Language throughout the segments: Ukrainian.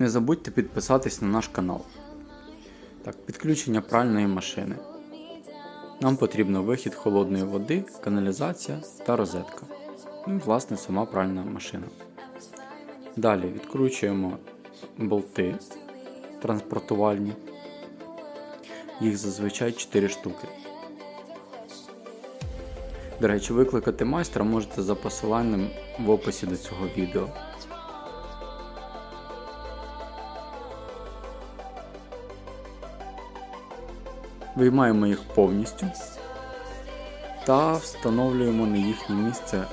Не забудьте підписатись на наш канал. Так, підключення пральної машини. Нам потрібно вихід холодної води, каналізація та розетка. Ну і власне сама пральна машина. Далі відкручуємо болти транспортувальні. Їх зазвичай 4 штуки. До речі, викликати майстра можете за посиланням в описі до цього відео. Виймаємо їх повністю та встановлюємо на їхнє місце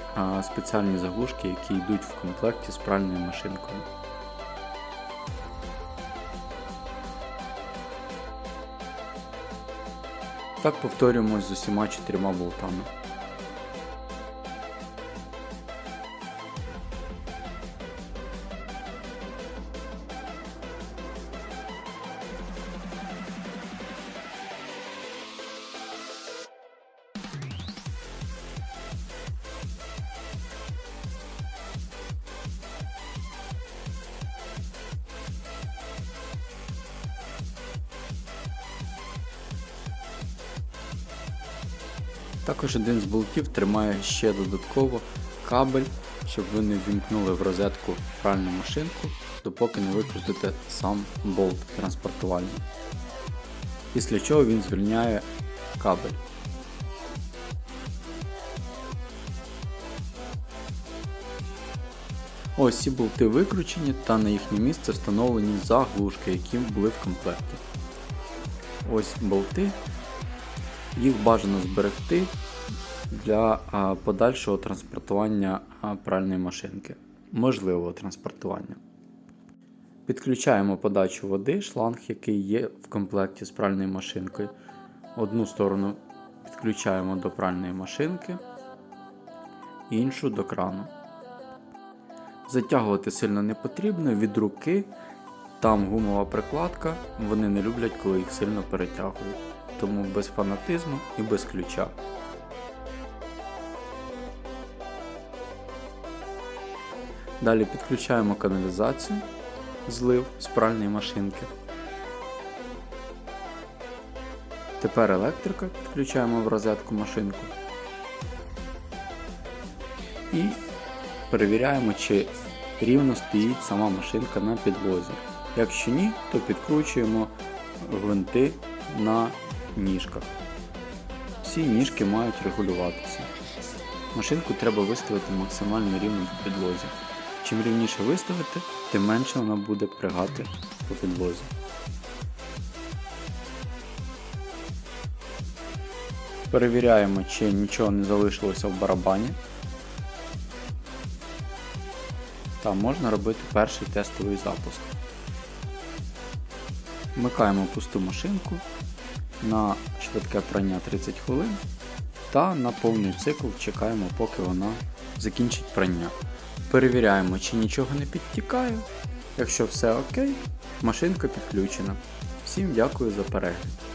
спеціальні заглушки, які йдуть в комплекті з пральною машинкою. Так повторюємо з усіма чотирма болтами. Також один з болтів тримає ще додатково кабель, щоб ви не ввімкнули в розетку пральну машинку, допоки не викрутите сам болт транспортувальний. Після чого він звільняє кабель. Ось ці болти викручені та на їхнє місце встановлені заглушки, які були в комплекті. Ось болти. Їх бажано зберегти для подальшого транспортування пральної машинки, можливого транспортування. Підключаємо подачу води, шланг, який є в комплекті з пральною машинкою. Одну сторону підключаємо до пральної машинки, іншу до крану. Затягувати сильно не потрібно від руки. Там гумова прикладка, вони не люблять, коли їх сильно перетягують. Тому без фанатизму і без ключа. Далі підключаємо каналізацію, злив з пральної машинки. Тепер електрика, підключаємо в розетку машинку. І перевіряємо, чи рівно стоїть сама машинка на підлозі. Якщо ні, то підкручуємо гвинти на ніжках. Всі ніжки мають регулюватися. Машинку треба виставити максимально рівно по підлозі. Чим рівніше виставити, тим менше вона буде пригати по підлозі. Перевіряємо, чи нічого не залишилося в барабані. Та можна робити перший тестовий запуск. Вмикаємо пусту машинку на швидке прання 30 хвилин та на повний цикл чекаємо, поки вона закінчить прання. Перевіряємо, чи нічого не підтікає. Якщо все окей, машинка підключена. Всім дякую за перегляд.